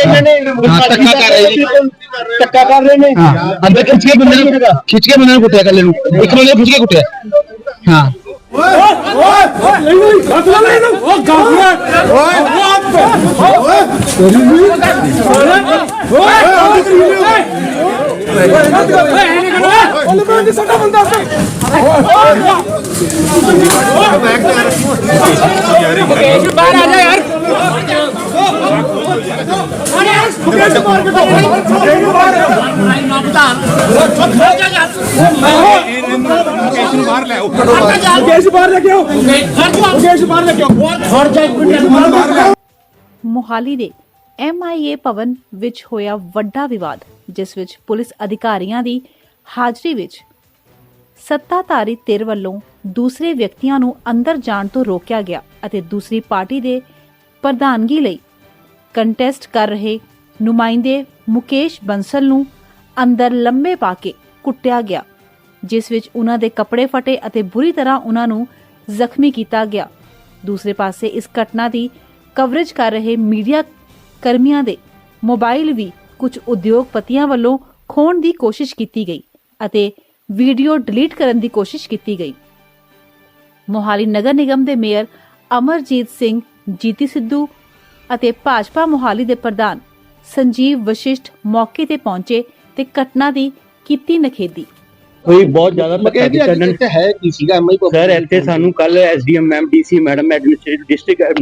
ਇਹਨਾਂ ਨੇ ਹਾਂ, ਧੱਕਾ ਕਰ ਰਹੇ ਨੇ। ਧੱਕਾ ਕਰ ਰਹੇ ਨੇ ਅੰਦਰ ਖਿੱਚ ਕੇ ਬੰਦੇ ਨੂੰ ਖਿੱਚ ਕੇ ਬੰਦੇ ਨੂੰ ਕੁੱਟਿਆ ਕੱਲੇ ਨੂੰ ਇੱਕ ਬੰਦੇ ਨੂੰ ਖਿੱਚ ਕੇ ਕੁੱਟਿਆ ਹਾਂ ਮੋਹਾਲੀ ਦੇ MIA ਭਵਨ ਵਿੱਚ ਹੋਇਆ ਵੱਡਾ ਵਿਵਾਦ, ਜਿਸ ਵਿੱਚ ਪੁਲਿਸ ਅਧਿਕਾਰੀਆਂ ਦੀ ਹਾਜ਼ਰੀ ਵਿੱਚ ਸੱਤਾਧਾਰੀ ਧਿਰ ਵੱਲੋਂ ਦੂਸਰੇ ਵਿਅਕਤੀਆਂ ਨੂੰ ਅੰਦਰ ਜਾਣ ਤੋਂ ਰੋਕਿਆ ਗਿਆ ਅਤੇ ਦੂਸਰੀ ਪਾਰਟੀ ਦੇ ਪ੍ਰਧਾਨਗੀ ਲਈ ਕੰਟੈਸਟ ਕਰ ਰਹੇ ਨੁਮਾਇੰਦੇ ਮੁਕੇਸ਼ ਬੰਸਲ ਨੂੰ ਅੰਦਰ ਲੰਮੇ ਪਾ ਕੇ ਕੁੱਟਿਆ ਗਿਆ, ਜਿਸ ਵਿੱਚ ਉਹਨਾਂ ਦੇ ਕੱਪੜੇ ਫਟੇ ਅਤੇ ਬੁਰੀ ਤਰ੍ਹਾਂ ਉਹਨਾਂ ਨੂੰ ਜ਼ਖਮੀ ਕੀਤਾ ਗਿਆ। ਦੂਸਰੇ ਪਾਸੇ ਇਸ ਘਟਨਾ ਦੀ ਕਵਰੇਜ ਕਰ ਰਹੇ ਮੀਡੀਆ ਕਰਮੀਆਂ ਦੇ ਮੋਬਾਈਲ ਵੀ ਕੁਝ ਉਦਯੋਗਪਤੀਆਂ ਵੱਲੋਂ ਖੋਣ ਦੀ ਕੋਸ਼ਿਸ਼ ਕੀਤੀ ਗਈ ਅਤੇ ਵੀਡੀਓ ਡਿਲੀਟ ਕਰਨ ਦੀ ਕੋਸ਼ਿਸ਼ ਕੀਤੀ ਗਈ। ਮੋਹਾਲੀ ਨਗਰ ਨਿਗਮ ਦੇ ਮੇਅਰ ਅਮਰਜੀਤ ਸਿੰਘ, ਜੀਤੀ ਸਿੱਧੂ ਅਤੇ ਭਾਜਪਾ ਮੋਹਾਲੀ ਦੇ ਪ੍ਰਧਾਨ ਸੰਜੀਵ ਵਸ਼ਿਸ਼ਟ ਮੌਕੇ ਤੇ ਪਹੁੰਚੇ ਤੇ ਘਟਨਾ ਦੀ ਕੀਤੀ ਨਖੇਦੀ ਕੋਈ ਬਹੁਤ ਜ਼ਿਆਦਾ ਧੱਕਾ ਕੀਤਾ ਇਹਨਾਂ ਨੇ ਹੈ ਕੀ ਸੀਗਾ? ਐਮਆਈ ਸਰ ਇੱਥੇ ਸਾਨੂੰ ਕੱਲ SDM ma'am DC madam administrative district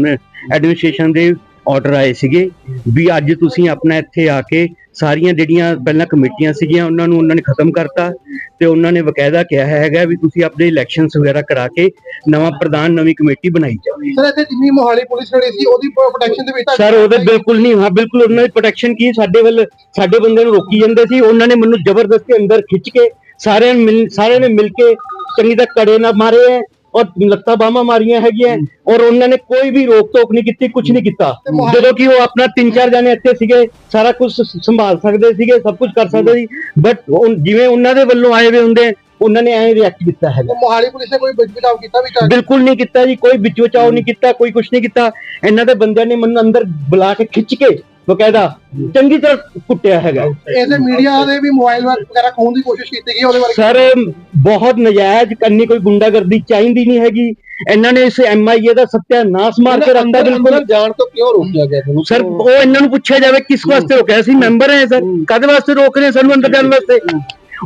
administration ਦੇ ਆਰਡਰ ਆਏ ਸੀਗੇ ਵੀ ਅੱਜ ਤੁਸੀਂ ਆਪਣਾ ਇੱਥੇ ਆ ਕੇ ਸਾਰੀਆਂ ਜਿਹੜੀਆਂ ਪਹਿਲਾਂ ਕਮੇਟੀਆਂ ਸੀਗੀਆਂ ਉਹਨਾਂ ਨੂੰ ਉਹਨਾਂ ਨੇ ਖਤਮ ਕਰਤਾ ਤੇ ਉਹਨਾਂ ਨੇ ਬਕਾਇਦਾ ਕਿਹਾ ਹੈਗਾ ਵੀ ਤੁਸੀਂ ਆਪਣੇ ਇਲੈਕਸ਼ਨਸ ਵਗੈਰਾ ਕਰਾ ਕੇ ਨਵਾਂ ਪ੍ਰਧਾਨ ਨਵੀਂ ਕਮੇਟੀ ਬਣਾਈ ਜਾਵੇ ਸਰ ਇੱਥੇ ਜਿੰਨੀ ਮੋਹਾਲੀ ਪੁਲਿਸ ਖੜੀ ਸੀ ਉਹਦੀ ਪ੍ਰੋਟੈਕਸ਼ਨ ਦੇ ਵਿੱਚ ਸਰ ਉਹਦੇ ਬਿਲਕੁਲ ਨਹੀਂ ਹਾਂ ਬਿਲਕੁਲ ਉਹਨਾਂ ਦੀ ਪ੍ਰੋਟੈਕਸ਼ਨ ਕੀ ਸਾਡੇ ਵੱਲ ਸਾਡੇ ਬੰਦੇ ਨੂੰ ਰੋਕੀ ਜਾਂਦੇ ਸੀ ਉਹਨਾਂ ਨੇ ਮੈਨੂੰ ਜ਼ਬਰਦਸਤੀ ਅੰਦਰ ਖਿੱਚ ਕੇ ਸਾਰਿਆਂ ਨੇ ਸਾਰਿਆਂ ਨੇ ਮਿਲ ਕੇ ਚੰਗੀ ਤਰ੍ਹਾਂ ਕੜੇ ਨਾਲ ਮਾਰੇ ਹੈ ਔਰ ਲੱਤਾਂ ਬਾਹਾਂ ਮਾਰੀਆਂ ਹੈਗੀਆਂ ਔਰ ਉਹਨਾਂ ਨੇ ਕੋਈ ਵੀ ਰੋਕ ਟੋਕ ਨਹੀਂ ਕੀਤੀ ਕੁਝ ਨਹੀਂ ਕੀਤਾ। ਜਦੋਂ ਕਿ ਉਹ ਆਪਣਾ ਤਿੰਨ ਚਾਰ ਜਣੇ ਇੱਥੇ ਸੀਗੇ ਸਾਰਾ ਕੁਝ ਸੰਭਾਲ ਸਕਦੇ ਸੀਗੇ ਸਭ ਕੁਝ ਕਰ ਸਕਦੇ ਸੀ ਬਟ ਜਿਵੇਂ ਉਹਨਾਂ ਦੇ ਵੱਲੋਂ ਆਏ ਹੋਏ ਹੁੰਦੇ ਉਹਨਾਂ ਨੇ ਐਂ ਰਿਐਕਟ ਕੀਤਾ ਹੈਗਾ। ਮੋਹਾਲੀ ਪੁਲਿਸ ਨੇ ਕੋਈ ਬਚਾਅ ਕੀਤਾ ਵੀ ਬਿਲਕੁਲ ਨਹੀਂ ਕੀਤਾ ਜੀ ਕੋਈ ਵਿੱਚ ਬਚਾਓ ਨਹੀਂ ਕੀਤਾ ਕੋਈ ਕੁਝ ਨਹੀਂ ਕੀਤਾ। ਇਹਨਾਂ ਦੇ ਬੰਦਿਆਂ ਨੇ ਮੈਨੂੰ ਅੰਦਰ ਬੁਲਾ ਕੇ ਖਿੱਚ ਕੇ ਬਕਾਇਦਾ ਚੰਗੀ ਤਰ੍ਹਾਂ ਕੁੱਟਿਆ ਹੈਗਾ। ਇਹਦੇ ਮੀਡੀਆ ਦੇ ਵੀ ਮੋਬਾਈਲ ਵਗੈਰਾ ਖੋਣ ਦੀ ਕੋਸ਼ਿਸ਼ ਕੀਤੀ ਗਈ ਉਹਦੇ ਬਾਰੇ। ਸਰ ਬਹੁਤ ਨਜਾਇਜ਼ ਕਰਨੀ ਕੋਈ ਗੁੰਡਾਗਰਦੀ ਚਾਹੀਦੀ ਨਹੀਂ ਹੈਗੀ। ਇਹਨਾਂ ਨੇ ਇਸ ਐਮਆਈਏ ਦਾ ਸੱਤਿਆਨਾਸ਼ ਮਾਰ ਕੇ ਰੱਖਤਾ ਬਿਲਕੁਲ। ਜਾਣ ਤੋਂ ਕਿਉਂ ਰੋਕਿਆ ਗਿਆ ਤੁਹਾਨੂੰ? ਸਰ ਉਹ ਇਹਨਾਂ ਨੂੰ ਪੁੱਛਿਆ ਜਾਵੇ ਕਿਸ ਵਾਸਤੇ ਰੋਕਿਆ ਸੀ? ਮੈਂਬਰ ਹੈ ਸਰ ਕਦੇ ਵਾਸਤੇ ਰੋਕ ਰਹੇ ਸਾਨੂੰ ਅੰਦਰ ਜਾਣ ਵਾਸਤੇ।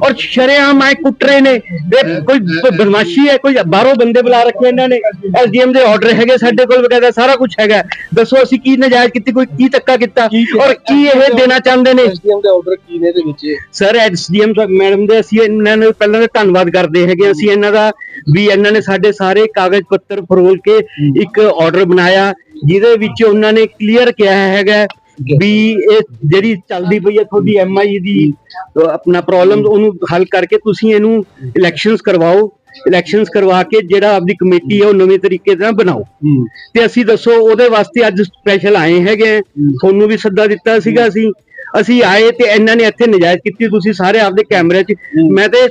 ਔਰ ਸ਼ਰੇਆਮ ਆਏ ਕੁੱਟ ਰਹੇ ਨੇ। ਇਹ ਕੋਈ ਬਦਮਾਸ਼ੀ ਹੈ ਕੋਈ ਬਾਹਰੋਂ ਬੰਦੇ ਬੁਲਾ ਰੱਖੇ ਇਹਨਾਂ ਨੇ। ਐਸਡੀਐਮ ਦੇ ਆਰਡਰ ਹੈਗੇ ਸਾਡੇ ਕੋਲ ਵਗੈਰਾ ਸਾਰਾ ਕੁਝ ਹੈਗਾ। ਦੱਸੋ ਅਸੀਂ ਕੀ ਨਜਾਇਜ਼ ਕੀਤੀ ਕੋਈ ਕੀ ਧੱਕਾ ਕੀਤਾ ਔਰ ਕੀ ਇਹ ਦੇਣਾ ਚਾਹੁੰਦੇ ਨੇ? ਐਸਡੀਐਮ ਦੇ ਆਰਡਰ ਕੀ ਨੇ ਇਹਦੇ ਵਿੱਚ? ਸਰ ਐਸਡੀਐਮ ਮੈਡਮ ਦੇ ਅਸੀਂ ਇਹਨਾਂ ਨੂੰ ਪਹਿਲਾਂ ਤਾਂ ਧੰਨਵਾਦ ਕਰਦੇ ਹੈਗੇ। ਅਸੀਂ ਇਹਨਾਂ ਦਾ ਵੀ ਇਹਨਾਂ ਨੇ ਸਾਡੇ ਸਾਰੇ ਕਾਗਜ਼ ਪੱਤਰ ਫਰੋਲ ਕੇ ਇੱਕ ਆਰਡਰ ਬਣਾਇਆ ਜਿਹਦੇ ਵਿੱਚ ਉਹਨਾਂ ਨੇ ਕਲੀਅਰ ਕਿਹਾ ਹੈਗਾ। ਵੀ ਇਹ ਜਿਹੜੀ ਚੱਲਦੀ ਪਈ ਹੈ ਤੁਹਾਡੀ ਐਮਆਈ ਦੀ ਆਪਣਾ ਪ੍ਰੋਬਲਮ ਉਹਨੂੰ ਹੱਲ ਕਰਕੇ ਤੁਸੀਂ ਇਹਨੂੰ ਇਲੈਕਸ਼ਨਸ ਕਰਵਾਓ। ਇਲੈਕਸ਼ਨਸ ਕਰਵਾ ਕੇ ਜਿਹੜਾ ਆਪਦੀ ਕਮੇਟੀ ਹੈ ਉਹ ਨਵੇਂ ਤਰੀਕੇ ਨਾਲ ਬਣਾਓ। ਤੇ ਅਸੀਂ ਦੱਸੋ ਉਹਦੇ ਵਾਸਤੇ ਅੱਜ ਸਪੈਸ਼ਲ ਆਏ ਹੈਗੇ। ਤੁਹਾਨੂੰ ਵੀ ਸੱਦਾ ਦਿੱਤਾ ਸੀਗਾ ਅਸੀਂ। ਅਸੀਂ ਆਏ ਤੇ ਇਹਨਾਂ ਨੇ ਇੱਥੇ ਨਜਾਇਜ਼ ਕੀਤੀ। ਤੁਸੀਂ ਸਾਰੇ ਆਪਦੇ ਕੈਮਰੇ 'ਚ ਮੈਂ ਤੇ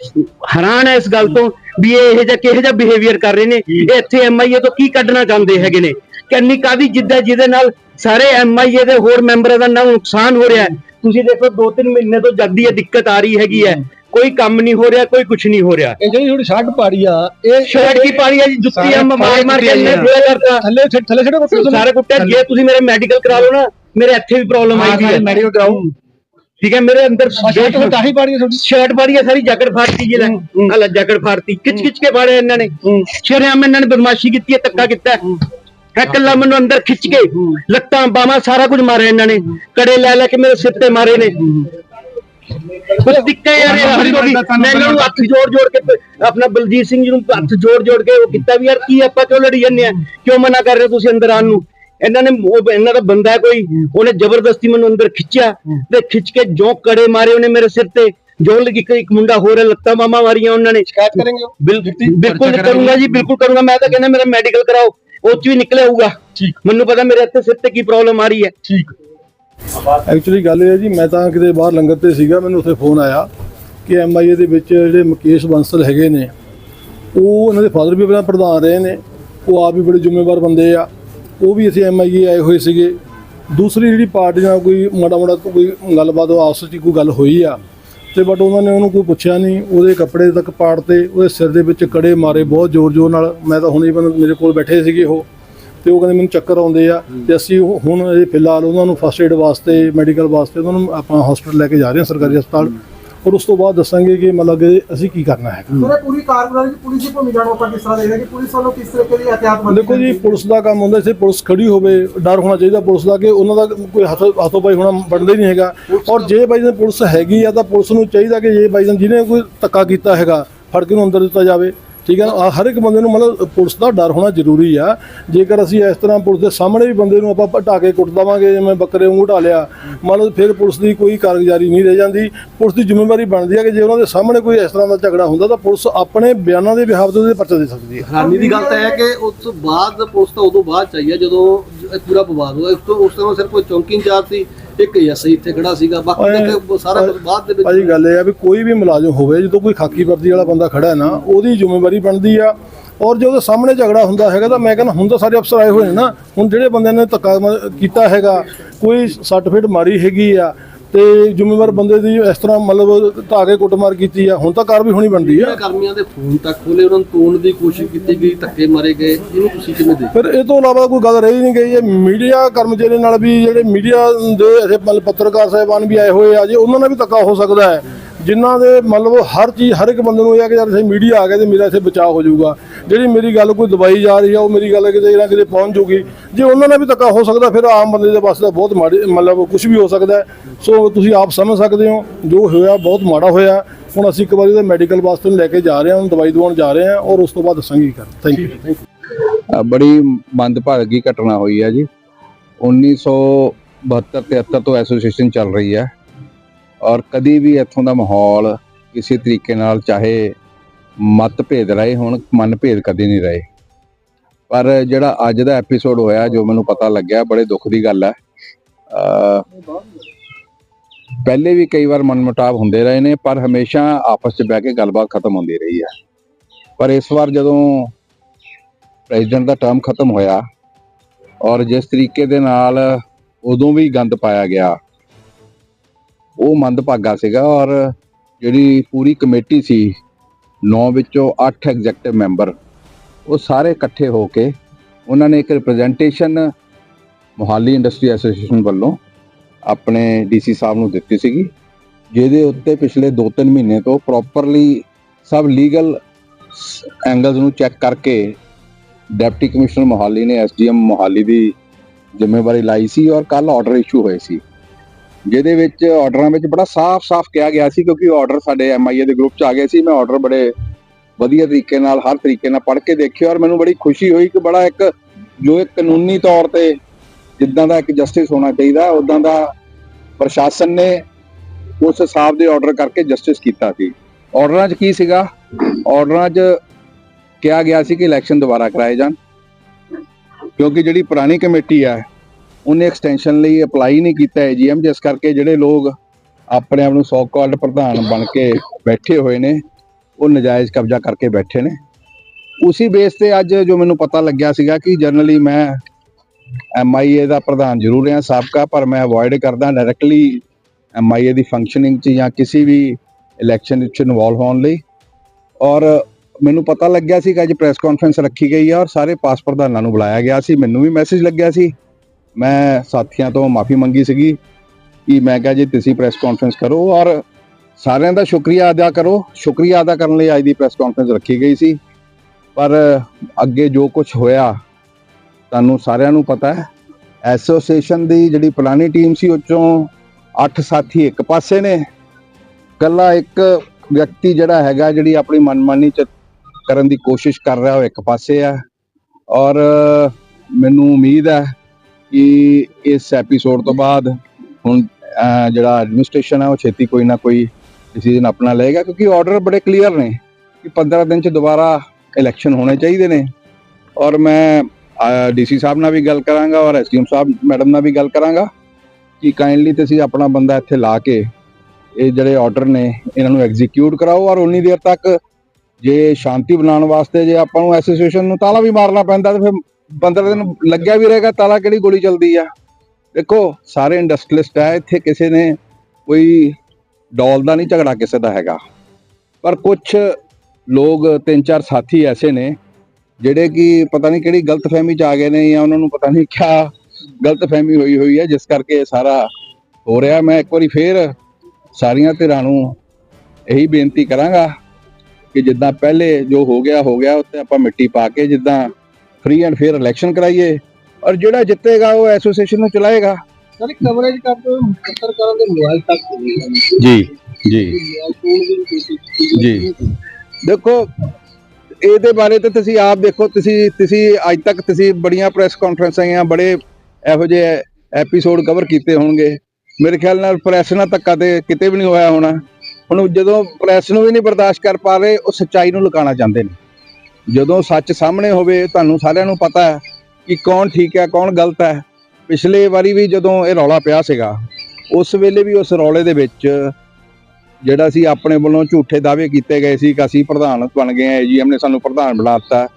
ਹੈਰਾਨ ਹੈ ਇਸ ਗੱਲ ਤੋਂ ਵੀ ਇਹ ਇਹੋ ਜਿਹਾ ਕਿਹੋ ਜਿਹਾ ਬਿਹੇਵੀਅਰ ਕਰ ਰਹੇ ਨੇ। ਇਹ ਇੱਥੇ ਐਮਆਈਏ ਤੋਂ ਕੀ ਕੱਢਣਾ ਚਾਹੁੰਦੇ ਹੈਗੇ ਨੇ? ਕੰਨੀ ਕਾਦੀ ਜਿੱਦਾਂ ਜਿਹਦੇ ਨਾਲ ਸਾਰੇ ਐਮਆਈਏ ਦੇ ਹੋਰ ਮੈਂਬਰਾਂ ਦਾ ਨਾ ਨੁਕਸਾਨ ਹੋ ਰਿਹਾ ਹੈ। ਤੁਸੀਂ ਦੇਖੋ ਦੋ ਤਿੰਨ ਮਹੀਨੇ ਤੋਂ ਜਲਦੀ ਇਹ ਦਿੱਕਤ ਆ ਰਹੀ ਹੈਗੀ ਹੈ। ਕੋਈ ਕੰਮ ਨਹੀਂ ਹੋ ਰਿਹਾ ਕੋਈ ਕੁਝ ਨਹੀਂ ਹੋ ਰਿਹਾ। ਇਹ ਜਿਹੜੀ ਥੋੜੀ ਸ਼ਰਟ ਪਾੜੀ ਆ ਇਹ ਸ਼ਰਟ ਕੀ ਪਾਣੀ ਹੈ ਜੀ ਜੁੱਤੀ ਆ ਮਾਰ ਮਾਰ ਕੇ ਇਹਨੇ ਫੇਰ ਕਰਤਾ ਥੱਲੇ ਥੱਲੇ ਛੱਡੋ ਸਾਰੇ ਕੁੱਟੇ ਜੇ ਤੁਸੀਂ ਮੇਰੇ ਮੈਡੀਕਲ ਕਰਾ ਲਓ ਨਾ ਮੇਰੇ ਇੱਥੇ ਵੀ ਪ੍ਰੋਬਲਮ ਆਈ ਹੈ ਮੈਡੀਕਲ ਕਰਾਓ। ਠੀਕ ਹੈ ਮੇਰੇ ਅੰਦਰ ਸ਼ਰਟ ਤਾਂ ਤਾਂ ਹੀ ਪਾੜੀ ਆ ਤੁਹਾਡੀ। ਸ਼ਰਟ ਪਾੜੀ ਹੈ ਸਾਰੀ ਜੈਕਟ ਫਾੜਤੀ ਜੀ ਲੈ। ਹਲਾ ਜੈਕਟ ਫਾੜਤੀ। ਖਿੱਚ ਖਿੱਚ ਕੇ ਫਾੜਿਆ ਇਹਨਾਂ ਨੇ। ਸ਼ਰੇਆਮ ਇਹਨਾਂ ਨੇ ਬਦਮਾਸ਼ੀ ਕੀਤੀ ਹੈ ਧੱਕਾ ਕੀਤਾ ਹੈ ਹੈ ਕੱਲਾ ਮੈਨੂੰ ਅੰਦਰ ਖਿੱਚ ਕੇ। ਲੱਤਾਂ ਬਾਹਾਂ ਸਾਰਾ ਕੁਝ ਮਾਰਿਆ ਇਹਨਾਂ ਨੇ। ਕੜੇ ਲੈ ਲੈ ਕੇ ਮੇਰੇ ਸਿਰ ਤੇ ਮਾਰੇ ਨੇ। ਕੁਝ ਦਿੱਕਾ ਯਾਰ ਇਹ ਹਰੀ ਗਈ ਮੈਂ ਇਹਨਾਂ ਨੂੰ ਹੱਥ ਜੋੜ ਜੋੜ ਕੇ ਆਪਣਾ ਬਲਜੀਤ ਸਿੰਘ ਜੀ ਨੂੰ ਹੱਥ ਜੋੜ ਜੋੜ ਕੇ ਉਹ ਕੀਤਾ ਵੀ ਯਾਰ ਕੀ ਆਪਾਂ ਕਿਉਂ ਲੜੀ ਜੰਨੇ ਆ? ਕਿਉਂ ਮਨਾ ਕਰ ਰਹੇ ਹੋ ਤੁਸੀਂ ਅੰਦਰ ਆਉਣ ਨੂੰ? ਇਹਨਾਂ ਨੇ ਉਹ ਇਹਨਾਂ ਦਾ ਬੰਦਾ ਹੈ ਕੋਈ। ਉਹਨੇ ਜ਼ਬਰਦਸਤੀ ਮੈਨੂੰ ਅੰਦਰ ਖਿੱਚਿਆ ਤੇ ਖਿੱਚ ਕੇ ਜੋ ਕੜੇ ਮਾਰੇ ਉਹਨੇ ਮੇਰੇ ਸਿਰ ਤੇ। ਜੋ ਲਗੀ ਇੱਕ ਮੁੰਡਾ ਹੋਰ ਹੈ ਲੱਤਾਂ ਮਾਮਾ ਮਾਰੀਆਂ ਉਹਨਾਂ ਨੇ। ਸ਼ਿਕਾਇਤ ਕਰਨਗੇ? ਬਿਲ- ਬਿਲਕੁਲ ਕਰੂੰਗਾ ਜੀ ਬਿਲਕੁਲ ਕਰੂੰਗਾ। ਮੈਂ ਤਾਂ ਕਹਿੰਦਾ ਮੇਰਾ ਮੈਡੀਕਲ ਕਰਾਓ। ਉਹ ਚ ਵੀ ਨਿਕਲਿਆ ਹੋਊਗਾ। ਮੈਨੂੰ ਪਤਾ ਮੇਰੇ ਇੱਥੇ ਸਿਰ ਤੇ ਕੀ ਪ੍ਰੋਬਲਮ ਆ ਰਹੀ ਹੈ। ਠੀਕ। ਐਕਚੁਅਲੀ ਗੱਲ ਇਹ ਹੈ ਜੀ ਮੈਂ ਤਾਂ ਕਿਤੇ ਬਾਹਰ ਲੰਗਰ ਤੇ ਸੀਗਾ ਮੈਨੂੰ ਉੱਥੇ ਫੋਨ ਆਇਆ ਕਿ ਐਮਆਈਏ ਦੇ ਵਿੱਚ ਜਿਹੜੇ ਮੁਕੇਸ਼ ਬੰਸਲ ਹੈਗੇ ਨੇ ਉਹ ਉਹਨਾਂ ਦੇ ਫਾਦਰ ਵੀ ਪਹਿਲਾਂ ਪ੍ਰਧਾਨ ਰਹੇ ਨੇ ਉਹ ਆਪ ਵੀ ਬੜੇ ਜ਼ਿੰਮੇਵਾਰ ਬੰਦੇ ਆ ਉਹ ਵੀ ਅਸੀਂ ਐਮਆਈਏ ਆਏ ਹੋਏ ਸੀਗੇ। ਦੂਸਰੀ ਜਿਹੜੀ ਪਾਰਟੀ ਨਾਲ ਕੋਈ ਮਾੜਾ ਮਾੜਾ ਕੋਈ ਗੱਲਬਾਤ ਆਪਸ ਵਿੱਚ ਕੋਈ ਗੱਲ ਹੋਈ ਆ ਤੇ ਬਟ ਉਹਨਾਂ ਨੇ ਉਹਨੂੰ ਕੋਈ ਪੁੱਛਿਆ ਨਹੀਂ। ਉਹਦੇ ਕੱਪੜੇ ਤੱਕ ਪਾੜਤੇ ਉਹਦੇ ਸਿਰ ਦੇ ਵਿੱਚ ਕੜੇ ਮਾਰੇ ਬਹੁਤ ਜ਼ੋਰ ਜ਼ੋਰ ਨਾਲ। ਮੈਂ ਤਾਂ ਹੁਣੇ ਬੰਦ ਮੇਰੇ ਕੋਲ ਬੈਠੇ ਸੀਗੇ ਉਹ ਤੇ ਉਹ ਕਹਿੰਦੇ ਮੈਨੂੰ ਚੱਕਰ ਆਉਂਦੇ ਆ। ਤੇ ਅਸੀਂ ਹੁਣ ਇਹ ਫਿਲਹਾਲ ਉਹਨਾਂ ਨੂੰ ਫਸਟ ਏਡ ਵਾਸਤੇ ਮੈਡੀਕਲ ਵਾਸਤੇ ਉਹਨਾਂ ਨੂੰ ਆਪਾਂ ਹਸਪੀਟਲ ਲੈ ਕੇ ਜਾ ਰਹੇ ਹਾਂ ਸਰਕਾਰੀ ਹਸਪਤਾਲ। ਔਰ ਉਸ ਤੋਂ ਬਾਅਦ ਦੱਸਾਂਗੇ ਕਿ ਮਤਲਬ ਕਿ ਅਸੀਂ ਕੀ ਕਰਨਾ ਹੈ। ਸਰ ਇਹ ਪੂਰੀ ਕਾਰਗੁਜ਼ਾਰੀ ਦੀ ਪੁਲਿਸ ਦੀ ਭੂਮਿਕਾ ਨੂੰ ਆਪਾਂ ਕਿਸ ਤਰ੍ਹਾਂ ਦੇਖਦੇ ਹਾਂ ਕਿ ਪੁਲਿਸ ਵੱਲੋਂ ਕਿਸ ਤਰੀਕੇ ਦੀ ਇhtiyat ਵਰਤੀ ਦੇਖੋ ਜੀ ਪੁਲਿਸ ਦਾ ਕੰਮ ਹੁੰਦਾ ਇੱਥੇ ਪੁਲਿਸ ਖੜੀ ਹੋਵੇ ਡਰ ਹੋਣਾ ਚਾਹੀਦਾ ਪੁਲਿਸ ਦਾ ਕਿ ਉਹਨਾਂ ਦਾ ਕੋਈ ਹੱਥ ਹੱਥੋਂ ਪਾਈ ਹੋਣਾ ਬਣਦਾ ਹੀ ਨਹੀਂ ਹੈਗਾ। ਔਰ ਜੇ ਬਾਈ ਜੀ ਪੁਲਿਸ ਹੈਗੀ ਆ ਤਾਂ ਪੁਲਿਸ ਨੂੰ ਚਾਹੀਦਾ ਕਿ ਜੇ ਬਾਈ ਜੀ ਜਿਹਨੇ ਕੋਈ ਧੱਕਾ ਕੀਤਾ ਹੈਗਾ ਫੜ ਕੇ ਉਹਨੂੰ ਅੰਦਰ ਦਿੱਤਾ ਜਾਵੇ। ਠੀਕ ਹੈ ਨਾ? ਆਹ ਹਰ ਇੱਕ ਬੰਦੇ ਨੂੰ ਮਤਲਬ ਪੁਲਿਸ ਦਾ ਡਰ ਹੋਣਾ ਜ਼ਰੂਰੀ ਆ। ਜੇਕਰ ਅਸੀਂ ਇਸ ਤਰ੍ਹਾਂ ਪੁਲਿਸ ਦੇ ਸਾਹਮਣੇ ਵੀ ਬੰਦੇ ਨੂੰ ਆਪਾਂ ਢਾ ਕੇ ਕੁੱਟ ਦੇਵਾਂਗੇ, ਜਿਵੇਂ ਬੱਕਰੇ ਵਾਂਗੂ ਢਾ ਲਿਆ, ਮਤਲਬ ਫਿਰ ਪੁਲਿਸ ਦੀ ਕੋਈ ਕਾਰਗੁਜ਼ਾਰੀ ਨਹੀਂ ਰਹਿ ਜਾਂਦੀ। ਪੁਲਿਸ ਦੀ ਜ਼ਿੰਮੇਵਾਰੀ ਬਣਦੀ ਹੈ ਕਿ ਜੇ ਉਹਨਾਂ ਦੇ ਸਾਹਮਣੇ ਕੋਈ ਇਸ ਤਰ੍ਹਾਂ ਦਾ ਝਗੜਾ ਹੁੰਦਾ, ਤਾਂ ਪੁਲਿਸ ਆਪਣੇ ਬਿਆਨਾਂ ਦੇ ਬਿਹਾਵ ਤੇ ਉਹਦੇ ਪਰਚਾ ਦੇ ਸਕਦੀ ਹੈ ਹੈਰਾਨੀ ਦੀ ਗੱਲ ਤਾਂ ਇਹ ਹੈ ਕਿ ਉਸ ਤੋਂ ਬਾਅਦ ਪੁਲਿਸ ਤਾਂ ਉਦੋਂ ਬਾਅਦ ਚਾਹੀਏ ਜਦੋਂ ਇਹ ਪੂਰਾ ਵਿਵਾਦ ਹੋਇਆ। ਉਸ ਤੋਂ ਉਸ ਤੋਂ ਸਿਰਫ ਕੋਈ ਚੌਂਕੀ ਇੰਚਾਰਜ ਸੀ ਇੱਕ ਐਸਆਈ ਇੱਥੇ ਖੜਾ ਸੀਗਾ। ਬਾਕੀ ਤਾਂ ਸਾਰਾ ਕੁਝ ਬਾਅਦ ਦੇ ਵਿੱਚ ਭਾਜੀ ਗੱਲ ਇਹ ਆ ਵੀ ਕੋਈ ਵੀ ਮੁਲਾਜ਼ਮ ਹੋਵੇ ਜਦੋਂ ਕੋਈ ਖਾਕੀ ਵਰਦੀ ਵਾਲਾ ਬੰਦਾ ਖੜਾ ਹੈ ਨਾ ਉਹਦੀ ਜ਼ਿੰਮੇਵਾਰੀ ਬਣਦੀ ਆ। ਔਰ ਜੇ ਉਹਦੇ ਸਾਹਮਣੇ ਝਗੜਾ ਹੁੰਦਾ ਹੈਗਾ ਤਾਂ ਮੈਂ ਕਹਿੰਦਾ ਹੁਣ ਤਾਂ ਸਾਰੇ ਅਫਸਰ ਆਏ ਹੋਏ ਨੇ ਨਾ ਹੁਣ ਜਿਹੜੇ ਬੰਦੇ ਨੇ ਧੱਕਾ ਕੀਤਾ ਹੈਗਾ ਕੋਈ ਸਰਟੀਫਿਕੇਟ ਮਾਰੀ ਹੈਗੀ ਆ ਤੇ ਜ਼ਿੰਮੇਵਾਰ ਬੰਦੇ ਦੀ ਇਸ ਤਰ੍ਹਾਂ ਮਤਲਬ ਧਾਗੇ ਕੁੱਟਮਾਰ ਕੀਤੀ ਆ ਹੁਣ ਤਾਂ ਕਾਰਵਾਈ ਹੋਣੀ ਬਣਦੀ ਆ। ਕਰਮੀਆਂ ਦੇ ਫੋਨ ਤੱਕ ਖੋਲੇ ਉਹਨਾਂ ਨੂੰ ਤੋੜਨ ਦੀ ਕੋਸ਼ਿਸ਼ ਕੀਤੀ ਗਈ ਧੱਕੇ ਮਾਰੇ ਗਏ ਇਹਨੂੰ ਤੁਸੀਂ ਕਿਵੇਂ ਦੇਖਦੇ? ਫਿਰ ਇਹ ਤੋਂ ਇਲਾਵਾ ਕੋਈ ਗੱਲ ਰਹੀ ਨਹੀਂ ਗਈ ਇਹ ਮੀਡੀਆ ਕਰਮਚਾਰੀ ਨਾਲ ਵੀ ਜਿਹੜੇ ਮੀਡੀਆ ਦੇ ਇੱਥੇ ਪੱਤਰਕਾਰ ਸਾਹਿਬਾਨ ਵੀ ਆਏ ਹੋਏ ਆ ਜੇ ਉਹਨਾਂ ਨਾਲ ਵੀ ਧੱਕਾ ਹੋ ਸਕਦਾ ਹੈ। ਜਿਨ੍ਹਾਂ ਦੇ ਮਤਲਬ ਹਰ ਚੀਜ਼, ਹਰ ਇੱਕ ਬੰਦੇ ਨੂੰ ਇਹ ਆ ਕਿ ਯਾਰ ਇੱਥੇ ਮੀਡੀਆ ਆ ਗਿਆ ਤੇ ਮੇਰਾ ਇੱਥੇ ਬਚਾਅ ਹੋ ਜਾਊਗਾ। ਜਿਹੜੀ ਮੇਰੀ ਗੱਲ ਕੋਈ ਦਵਾਈ ਜਾ ਰਹੀ ਆ, ਉਹ ਮੇਰੀ ਗੱਲ ਕਿਤੇ ਨਾ ਕਿਤੇ ਪਹੁੰਚ ਜੂਗੀ ਜੇ ਉਹਨਾਂ ਨਾਲ ਵੀ ਧੱਕਾ ਹੋ ਸਕਦਾ, ਫਿਰ ਆਮ ਬੰਦੇ ਦੇ ਵਾਸਤੇ ਬਹੁਤ ਮਾੜੀ, ਮਤਲਬ ਕੁਝ ਵੀ ਹੋ ਸਕਦਾ ਸੋ ਤੁਸੀਂ ਆਪ ਸਮਝ ਸਕਦੇ ਹੋ, ਜੋ ਹੋਇਆ ਬਹੁਤ ਮਾੜਾ ਹੋਇਆ। ਹੁਣ ਅਸੀਂ ਇੱਕ ਵਾਰੀ ਉਹਦੇ ਮੈਡੀਕਲ ਵਾਸਤੇ ਲੈ ਕੇ ਜਾ ਰਹੇ ਹਾਂ, ਉਹਨੂੰ ਦਵਾਈ ਦਵਾਉਣ ਜਾ ਰਹੇ ਹਾਂ ਔਰ ਉਸ ਤੋਂ ਬਾਅਦ ਦੱਸਾਂਗੇ ਕੀ ਕਰ ਥੈਂਕ ਯੂ ਬੜੀ ਮੰਦਭਾਗੀ ਘਟਨਾ ਹੋਈ ਹੈ ਜੀ। 1972 73 ਤੋਂ ਐਸੋਸੀਏਸ਼ਨ ਚੱਲ ਰਹੀ ਹੈ। ਔਰ ਕਦੀ ਵੀ ਇੱਥੋਂ ਦਾ ਮਾਹੌਲ ਕਿਸੇ ਤਰੀਕੇ ਨਾਲ ਚਾਹੇ ਮਤਭੇਦ ਰਹੇ ਹੁਣ, ਮਨਭੇਦ ਕਦੇ ਨਹੀਂ ਰਹੇ। ਪਰ ਜਿਹੜਾ ਅੱਜ ਦਾ ਐਪੀਸੋਡ ਹੋਇਆ, ਜੋ ਮੈਨੂੰ ਪਤਾ ਲੱਗਿਆ, ਬੜੇ ਦੁੱਖ ਦੀ ਗੱਲ ਹੈ। ਪਹਿਲੇ ਵੀ ਕਈ ਵਾਰ ਮਨਮੁਟਾਵ ਹੁੰਦੇ ਰਹੇ ਨੇ, ਪਰ ਹਮੇਸ਼ਾ ਆਪਸ 'ਚ ਬਹਿ ਕੇ ਗੱਲਬਾਤ ਖਤਮ ਹੁੰਦੀ ਰਹੀ ਹੈ। ਪਰ ਇਸ ਵਾਰ ਜਦੋਂ ਪ੍ਰੈਜ਼ੀਡੈਂਟ ਦਾ ਟਰਮ ਖਤਮ ਹੋਇਆ, ਔਰ ਜਿਸ ਤਰੀਕੇ ਦੇ ਨਾਲ ਉਦੋਂ ਵੀ ਗੰਦ ਪਾਇਆ ਗਿਆ ਉਹ ਮੰਦਭਾਗਾ ਸੀਗਾ ਔਰ ਜਿਹੜੀ ਪੂਰੀ ਕਮੇਟੀ ਸੀ 9 ਵਿੱਚੋਂ 8 ਐਗਜ਼ੈਕਟਿਵ ਮੈਂਬਰ ਉਹ ਸਾਰੇ ਇਕੱਠੇ ਹੋ ਕੇ ਉਹਨਾਂ ਨੇ ਇੱਕ ਰਿਪਰੈਜ਼ੈਂਟੇਸ਼ਨ ਮੋਹਾਲੀ ਇੰਡਸਟਰੀ ਐਸੋਸੀਏਸ਼ਨ ਵੱਲੋਂ ਆਪਣੇ ਡੀਸੀ ਸਾਹਿਬ ਨੂੰ ਦਿੱਤੀ ਸੀਗੀ, ਜਿਹਦੇ ਉੱਤੇ ਪਿਛਲੇ 2-3 ਮਹੀਨੇ ਤੋਂ ਪ੍ਰੋਪਰਲੀ ਸਭ ਲੀਗਲ ਐਂਗਲਸ ਨੂੰ ਚੈੱਕ ਕਰਕੇ ਡਿਪਟੀ ਕਮਿਸ਼ਨਰ ਮੋਹਾਲੀ ਨੇ ਐਸਡੀਐਮ ਮੋਹਾਲੀ ਦੀ ਜ਼ਿੰਮੇਵਾਰੀ ਲਾਈ ਸੀ ਔਰ ਕੱਲ ਆਰਡਰ ਇਸ਼ੂ ਹੋਏ ਸੀ। ਜਿਹਦੇ ਵਿੱਚ ਆਰਡਰਾਂ ਵਿੱਚ ਬੜਾ ਸਾਫ਼-ਸਾਫ਼ ਕਿਹਾ ਗਿਆ ਸੀ ਕਿਉਂਕਿ ਆਰਡਰ ਸਾਡੇ ਐਮਆਈਏ ਦੇ ਗਰੁੱਪ 'ਚ ਆ ਗਏ ਸੀ। ਮੈਂ ਆਰਡਰ ਬੜੇ ਵਧੀਆ ਤਰੀਕੇ ਨਾਲ, ਹਰ ਤਰੀਕੇ ਨਾਲ ਪੜ੍ਹ ਕੇ ਦੇਖਿਆ ਔਰ ਮੈਨੂੰ ਬੜੀ ਖੁਸ਼ੀ ਹੋਈ ਕਿ ਬੜਾ ਇੱਕ ਜੋ ਇੱਕ ਕਾਨੂੰਨੀ ਤੌਰ ਤੇ ਜਿੱਦਾਂ ਦਾ ਇੱਕ ਜਸਟਿਸ ਹੋਣਾ ਚਾਹੀਦਾ ਉਦਾਂ ਦਾ ਪ੍ਰਸ਼ਾਸਨ ਨੇ ਉਸ ਹਿਸਾਬ ਦੇ ਆਰਡਰ ਕਰਕੇ ਜਸਟਿਸ ਕੀਤਾ ਸੀ। ਆਰਡਰਾਂ 'ਚ ਕੀ ਸੀਗਾ? ਆਰਡਰਾਂ 'ਚ ਕਿਹਾ ਗਿਆ ਸੀ ਕਿ ਇਲੈਕਸ਼ਨ ਦੁਬਾਰਾ ਕਰਾਏ ਜਾਣ। ਕਿਉਂਕਿ ਜਿਹੜੀ ਪੁਰਾਣੀ ਕਮੇਟੀ ਹੈ ਉਹਨੇ ਐਕਸਟੈਂਸ਼ਨ ਲਈ ਅਪਲਾਈ ਨਹੀਂ ਕੀਤਾ ਏਜੀਐਮ ਜਿਸ ਕਰਕੇ ਜਿਹੜੇ ਲੋਕ ਆਪਣੇ ਆਪ ਨੂੰ ਸੌ ਕਾਲਡ ਪ੍ਰਧਾਨ ਬਣ ਕੇ ਬੈਠੇ ਹੋਏ ਨੇ, ਉਹ ਨਜਾਇਜ਼ ਕਬਜ਼ਾ ਕਰਕੇ ਬੈਠੇ ਨੇ। ਉਸੇ ਬੇਸ ਤੇ ਅੱਜ ਜੋ ਮੈਨੂੰ ਪਤਾ ਲੱਗਿਆ ਸੀਗਾ ਕਿ ਜਨਰਲੀ ਮੈਂ ਐਮਆਈਏ ਦਾ ਪ੍ਰਧਾਨ ਜ਼ਰੂਰ ਰਿਹਾ ਸਾਬਕਾ, ਪਰ ਮੈਂ ਅਵੋਇਡ ਕਰਦਾ ਡਾਇਰੈਕਟਲੀ ਐਮਆਈਏ ਦੀ ਫੰਕਸ਼ਨਿੰਗ 'ਚ ਜਾਂ ਕਿਸੇ ਵੀ ਇਲੈਕਸ਼ਨ ਵਿੱਚ ਇਨਵੋਲਵ ਹੋਣ ਲਈ। ਔਰ ਮੈਨੂੰ ਪਤਾ ਲੱਗਿਆ ਸੀ ਕਿ ਅੱਜ ਪ੍ਰੈਸ ਕਾਨਫਰੰਸ ਰੱਖੀ ਗਈ ਹੈ ਔਰ ਸਾਰੇ ਪਾਸ ਪ੍ਰਧਾਨਾਂ ਨੂੰ ਬੁਲਾਇਆ ਗਿਆ ਸੀ, ਮੈਨੂੰ ਵੀ ਮੈਸੇਜ ਲੱਗਿਆ ਸੀ। ਮੈਂ ਸਾਥੀਆਂ ਤੋਂ ਮਾਫੀ ਮੰਗੀ ਸੀਗੀ ਕਿ ਮੈਂ ਕਿਹਾ ਜੀ ਤੁਸੀਂ ਪ੍ਰੈਸ ਕਾਨਫਰੰਸ ਕਰੋ ਔਰ ਸਾਰਿਆਂ ਦਾ ਸ਼ੁਕਰੀਆ ਅਦਾ ਕਰੋ। ਸ਼ੁਕਰੀਆ ਅਦਾ ਕਰਨ ਲਈ ਅੱਜ ਦੀ ਪ੍ਰੈਸ ਕਾਨਫਰੰਸ ਰੱਖੀ ਗਈ ਸੀ। ਪਰ ਅੱਗੇ ਜੋ ਕੁਝ ਹੋਇਆ, ਤੁਹਾਨੂੰ ਸਾਰਿਆਂ ਨੂੰ ਪਤਾ ਹੈ ਐਸੋਸੀਏਸ਼ਨ ਦੀ ਜਿਹੜੀ ਪੁਰਾਣੀ ਟੀਮ ਸੀ ਉਹ ਚੋਂ 8 ਸਾਥੀ ਇੱਕ ਪਾਸੇ ਨੇ। ਕੱਲਾ ਇੱਕ ਵਿਅਕਤੀ ਜਿਹੜਾ ਹੈਗਾ, ਜਿਹੜੀ ਆਪਣੀ ਮਨਮਾਨੀ ਚ ਕਰਨ ਦੀ ਕੋਸ਼ਿਸ਼ ਕਰ ਰਿਹਾ ਉਹ ਇੱਕ ਪਾਸੇ ਆ। ਔਰ ਮੈਨੂੰ ਉਮੀਦ ਹੈ ਕਿ ਇਸ ਐਪੀਸੋਡ ਤੋਂ ਬਾਅਦ ਹੁਣ ਜਿਹੜਾ ਐਡਮਿਨਿਸਟ੍ਰੇਸ਼ਨ ਹੈ, ਉਹ ਛੇਤੀ ਕੋਈ ਨਾ ਕੋਈ ਡਿਸੀਜਨ ਆਪਣਾ ਲਏਗਾ, ਕਿਉਂਕਿ ਆਰਡਰ ਬੜੇ ਕਲੀਅਰ ਨੇ ਕਿ 15 ਦਿਨ ਚ ਦੁਬਾਰਾ ਇਲੈਕਸ਼ਨ ਹੋਣੇ ਚਾਹੀਦੇ ਨੇ। ਔਰ ਮੈਂ ਡੀਸੀ ਸਾਹਿਬ ਨਾਲ ਵੀ ਗੱਲ ਕਰਾਂਗਾ ਔਰ ਐਸਡੀਐਮ ਸਾਹਿਬ ਮੈਡਮ ਨਾਲ ਵੀ ਗੱਲ ਕਰਾਂਗਾ ਕਿ ਕਾਈਂਡਲੀ ਤੁਸੀਂ ਆਪਣਾ ਬੰਦਾ ਇੱਥੇ ਲਾ ਕੇ ਇਹ ਜਿਹੜੇ ਆਰਡਰ ਨੇ, ਇਹਨਾਂ ਨੂੰ ਐਗਜ਼ੀਕਿਊਟ ਕਰਾਓ ਔਰ ਉਨੀ ਦੇਰ ਤੱਕ ਜੇ ਸ਼ਾਂਤੀ ਬਣਾਉਣ ਵਾਸਤੇ ਜੇ ਆਪਾਂ ਨੂੰ ਐਸੋਸੀਏਸ਼ਨ ਨੂੰ ਤਾਲਾ ਵੀ ਮਾਰਨਾ ਪੈਂਦਾ, ਤੇ ਫਿਰ 15 ਦਿਨ ਲੱਗਿਆ ਵੀ ਰਹੇਗਾ, ਤਾਲਾ ਕਿਹੜੀ ਗੋਲੀ ਚੱਲਦੀ ਆ? ਦੇਖੋ, ਸਾਰੇ ਇੰਡਸਟਰੀਲਿਸਟ ਹੈ ਇੱਥੇ ਕਿਸੇ ਨੇ ਕੋਈ ਡੋਲ ਦਾ ਨਹੀਂ ਝਗੜਾ ਕਿਸੇ ਦਾ ਹੈਗਾ। ਪਰ ਕੁਝ ਲੋਕ, ਤਿੰਨ ਚਾਰ ਸਾਥੀ ਐਸੇ ਨੇ, ਜਿਹੜੇ ਕਿ ਪਤਾ ਨਹੀਂ ਕਿਹੜੀ ਗਲਤਫਹਿਮੀ ਚ ਆ ਗਏ ਨੇ ਜਾਂ ਉਹਨਾਂ ਨੂੰ ਪਤਾ ਨਹੀਂ ਕਿਆ ਗਲਤਫਹਿਮੀ ਹੋਈ ਹੋਈ ਹੈ, ਜਿਸ ਕਰਕੇ ਸਾਰਾ ਹੋ ਰਿਹਾ। ਮੈਂ ਇੱਕ ਵਾਰੀ ਫੇਰ ਸਾਰੀਆਂ ਧਿਰਾਂ ਨੂੰ ਇਹੀ ਬੇਨਤੀ ਕਰਾਂਗਾ ਕਿ ਜਿੱਦਾਂ ਪਹਿਲੇ ਜੋ ਹੋ ਗਿਆ ਹੋ ਗਿਆ, ਉੱਤੇ ਆਪਾਂ ਮਿੱਟੀ ਪਾ ਕੇ ਜਿੱਦਾਂ ਫ੍ਰੀ ਐਂਡ ਫੇਅਰ ਇਲੈਕਸ਼ਨ ਕਰਾਈਏ। ਔਰ ਜਿਹੜਾ ਜਿੱਤੇਗਾ ਉਹ ਐਸੋਸੀਏਸ਼ਨ ਨੂੰ ਚਲਾਏਗਾ। ਸਰ ਕਵਰੇਜ ਕਰਦੇ ਹੋ ਪੱਤਰਕਾਰਾਂ ਦੇ ਮੋਬਾਈਲ ਤੱਕ ਜੀ ਜੀ। ਜੀ। ਦੇਖੋ ਇਹਦੇ ਬਾਰੇ ਤਾਂ ਤੁਸੀਂ ਆਪ ਦੇਖੋ ਤੁਸੀਂ ਤੁਸੀਂ ਅੱਜ ਤੱਕ ਤੁਸੀਂ ਬੜੀਆਂ ਪ੍ਰੈਸ ਕਾਨਫਰੰਸਾਂ ਜਾਂ ਬੜੇ ਇਹੋ ਜਿਹੇ ਐਪੀਸੋਡ ਕਵਰ ਕੀਤੇ ਹੋਣਗੇ। ਮੇਰੇ ਖਿਆਲ ਨਾਲ ਪ੍ਰੈਸ ਨਾਲ ਧੱਕਾ ਤੇ ਕਿਤੇ ਵੀ ਨਹੀਂ ਹੋਇਆ ਹੋਣਾ। ਹੁਣ ਜਦੋਂ ਪ੍ਰੈਸ ਨੂੰ ਵੀ ਨਹੀਂ ਬਰਦਾਸ਼ਤ ਕਰ ਪਾ ਰਹੇ ਉਹ ਸੱਚਾਈ ਨੂੰ ਲੁਕਾਉਣਾ ਚਾਹੁੰਦੇ ਨੇ। ਜਦੋਂ ਸੱਚ ਸਾਹਮਣੇ ਹੋਵੇ, ਤੁਹਾਨੂੰ ਸਾਰਿਆਂ ਨੂੰ ਪਤਾ ਹੈ ਕਿ ਕੌਣ ਠੀਕ ਹੈ, ਕੌਣ ਗਲਤ ਹੈ। ਪਿਛਲੇ ਵਾਰੀ ਵੀ ਜਦੋਂ ਇਹ ਰੌਲਾ ਪਿਆ ਸੀਗਾ, ਉਸ ਵੇਲੇ ਵੀ ਉਸ ਰੌਲੇ ਦੇ ਵਿੱਚ ਜਿਹੜਾ ਸੀ, ਆਪਣੇ ਵੱਲੋਂ ਝੂਠੇ ਦਾਅਵੇ ਕੀਤੇ ਗਏ ਸੀ ਕਿ ਅਸੀਂ ਪ੍ਰਧਾਨ ਬਣ ਗਏ ਆ ਏਜੀਐਮ ਨੇ ਸਾਨੂੰ ਪ੍ਰਧਾਨ ਬਣਾ ਦਿੱਤਾ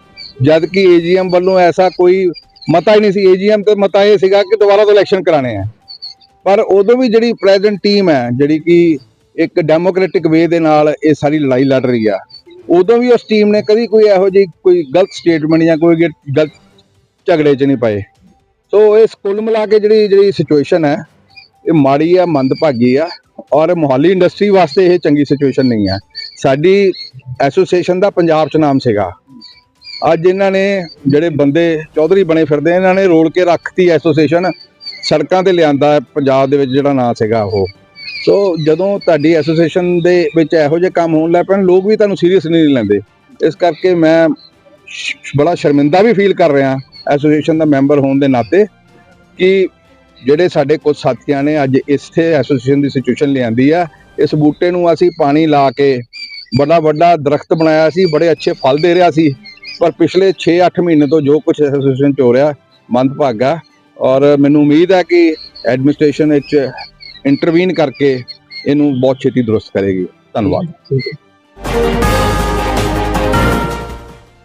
ਜਦ ਕਿ ਏਜੀਐਮ ਵੱਲੋਂ ਐਸਾ ਕੋਈ ਮਤਾ ਹੀ ਨਹੀਂ ਸੀ। ਏਜੀਐਮ ਤੇ ਮਤਾ ਇਹ ਸੀਗਾ ਕਿ ਦੁਬਾਰਾ ਤੋਂ ਇਲੈਕਸ਼ਨ ਕਰਾਣੇ ਆ ਪਰ ਉਦੋਂ ਵੀ ਜਿਹੜੀ ਪ੍ਰੈਜ਼ੈਂਟ ਟੀਮ ਹੈ, ਜਿਹੜੀ ਕਿ ਇੱਕ ਡੈਮੋਕ੍ਰੈਟਿਕ ਵੇ ਦੇ ਨਾਲ ਇਹ ਸਾਰੀ ਲੜਾਈ ਲੜ ਰਹੀ ਆ ਉਦੋਂ ਵੀ ਉਸ ਟੀਮ ਨੇ ਕਦੀ ਕੋਈ ਇਹੋ ਜਿਹੀ ਕੋਈ ਗਲਤ ਸਟੇਟਮੈਂਟ ਜਾਂ ਕੋਈ ਗਲਤ ਝਗੜੇ 'ਚ ਨਹੀਂ ਪਾਏ। ਸੋ ਇਸ ਕੁੱਲ ਮਿਲਾ ਕੇ ਜਿਹੜੀ ਜਿਹੜੀ ਸਿਚੁਏਸ਼ਨ ਹੈ, ਇਹ ਮਾੜੀ ਆ, ਮੰਦਭਾਗੀ ਆ ਔਰ ਮੋਹਾਲੀ ਇੰਡਸਟਰੀ ਵਾਸਤੇ ਇਹ ਚੰਗੀ ਸਿਚੁਏਸ਼ਨ ਨਹੀਂ ਹੈ। ਸਾਡੀ ਐਸੋਸੀਏਸ਼ਨ ਦਾ ਪੰਜਾਬ 'ਚ ਨਾਮ ਸੀਗਾ। ਅੱਜ ਇਹਨਾਂ ਨੇ ਜਿਹੜੇ ਬੰਦੇ ਚੌਧਰੀ ਬਣੇ ਫਿਰਦੇ ਇਹਨਾਂ ਨੇ ਰੋਲ ਕੇ ਰੱਖਤੀ ਐਸੋਸੀਏਸ਼ਨ ਸੜਕਾਂ ਤੇ ਲਿਆਂਦਾ ਪੰਜਾਬ ਦੇ ਵਿੱਚ ਜਿਹੜਾ ਨਾਂ ਸੀਗਾ ਉਹ। ਸੋ ਜਦੋਂ ਤੁਹਾਡੀ ਐਸੋਸੀਏਸ਼ਨ ਦੇ ਵਿੱਚ ਇਹੋ ਜਿਹੇ ਕੰਮ ਹੋਣ ਲੱਗ ਪੈਣ, ਲੋਕ ਵੀ ਤੁਹਾਨੂੰ ਸੀਰੀਅਸ ਨਹੀਂ ਲੈਂਦੇ। ਇਸ ਕਰਕੇ ਮੈਂ ਬੜਾ ਸ਼ਰਮਿੰਦਾ ਵੀ ਫੀਲ ਕਰ ਰਿਹਾ ਐਸੋਸੀਏਸ਼ਨ ਦਾ ਮੈਂਬਰ ਹੋਣ ਦੇ ਨਾਤੇ ਕਿ ਜਿਹੜੇ ਸਾਡੇ ਕੁਝ ਸਾਥੀਆਂ ਨੇ ਅੱਜ ਇੱਥੇ ਐਸੋਸੀਏਸ਼ਨ ਦੀ ਸਿਚੁਏਸ਼ਨ ਲਿਆਂਦੀ ਆ, ਇਸ ਬੂਟੇ ਨੂੰ ਅਸੀਂ ਪਾਣੀ ਲਾ ਕੇ ਬੜਾ ਵੱਡਾ ਦਰਖਤ ਬਣਾਇਆ ਸੀ, ਬੜੇ ਅੱਛੇ ਫਲ ਦੇ ਰਿਹਾ ਸੀ। ਪਰ ਪਿਛਲੇ 6-8 ਮਹੀਨੇ ਤੋਂ ਜੋ ਕੁਝ ਐਸੋਸੀਏਸ਼ਨ ਚ ਹੋ ਰਿਹਾ, ਮੰਦਭਾਗਾ, ਔਰ ਮੈਨੂੰ ਉਮੀਦ ਹੈ ਕਿ ਐਡਮਿਨਿਸਟ੍ਰੇਸ਼ਨ ਵਿੱਚ ਇੰਟਰਵੀਨ ਕਰਕੇ ਇਹਨੂੰ ਬਹੁਤ ਛੇਤੀ ਦਰੁਸਤ ਕਰੇਗੀ। ਧੰਨਵਾਦ।